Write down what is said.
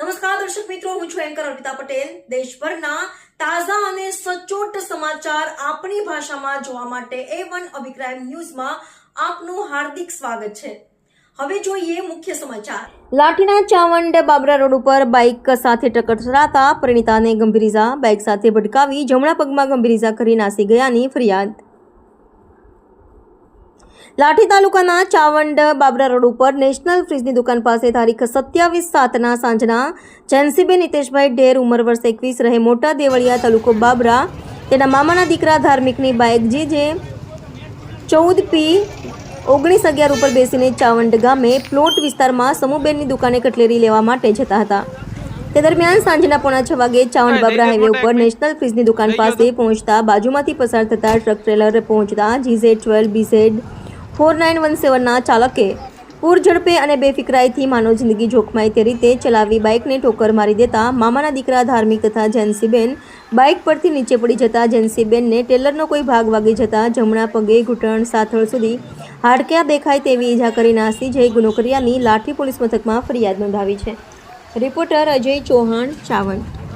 નમસ્કાર, દર્શક મિત્રો, હું છું એન્કર અર્પિતા પટેલ. દેશભરના તાજા અને સચોટ સમાચાર આપણી ભાષામાં જોવા માટે એ વન અભિપ્રાય ન્યૂઝમાં આપનું હાર્દિક સ્વાગત છે. હવે જોઈએ મુખ્ય સમાચાર. લાઠીના ચાવંડ બાબરા રોડ ઉપર બાઇક સાથે ટકરાતા પરિણીતાને ગંભીર ઇજા બાઇક સાથે ભટકાવી જમણા પગમાં ગંભીર ઇજા કરી નાસી ગયાની ફરિયાદ. લાઠી તાલુકાના ચાવંડ બાબરા રોડ ઉપર નેશનલ ફ્રીજની દુકાન પાસે તારીખ સત્યાવીસ સાતના સાંજના જેન્સીબેન નિતેશભાઈ ઢેર ઉંમર વર્ષ એકવીસ રહે મોટા દેવળિયા તાલુકો બાબરા. તેના મામાના દીકરા ધાર્મિકની બાઇક જે જે ચૌદ પી ઓગણીસ અગિયાર ઉપર બેસીને ચાવંડ ગામે પ્લોટ વિસ્તારમાં સમૂહબેનની દુકાને કટલેરી લેવા માટે જતા હતા. તે દરમિયાન સાંજના પોણા છ વાગે ચાવંડ બાબરા હાઈવે ઉપર નેશનલ ફ્રીજની દુકાન પાસે પહોંચતા બાજુમાંથી પસાર થતા ટ્રક ટ્રેલર પહોંચતા GZ twelve BZ four nine one સેવનના ચાલકે પૂર ઝડપે અને બેફિકરાઈથી માનવ જિંદગી જોખમાય તે રીતે ચલાવી બાઇકને ઠોકર મારી દેતા મામાના દીકરા ધાર્મિક તથા જેન્સીબેન બાઇક પરથી નીચે પડી જતા જેન્સીબેનને ટેલરનો કોઈ ભાગ વાગી જતા જમણા પગે ઘૂંટણ સાથળ સુધી હાડક્યા દેખાય તેવી ઈજા કરી નાસી જય ગુનો કર્યાની લાઠી પોલીસ મથકમાં ફરિયાદ નોંધાવી છે. રિપોર્ટર અજય ચૌહાણ ચાવંડ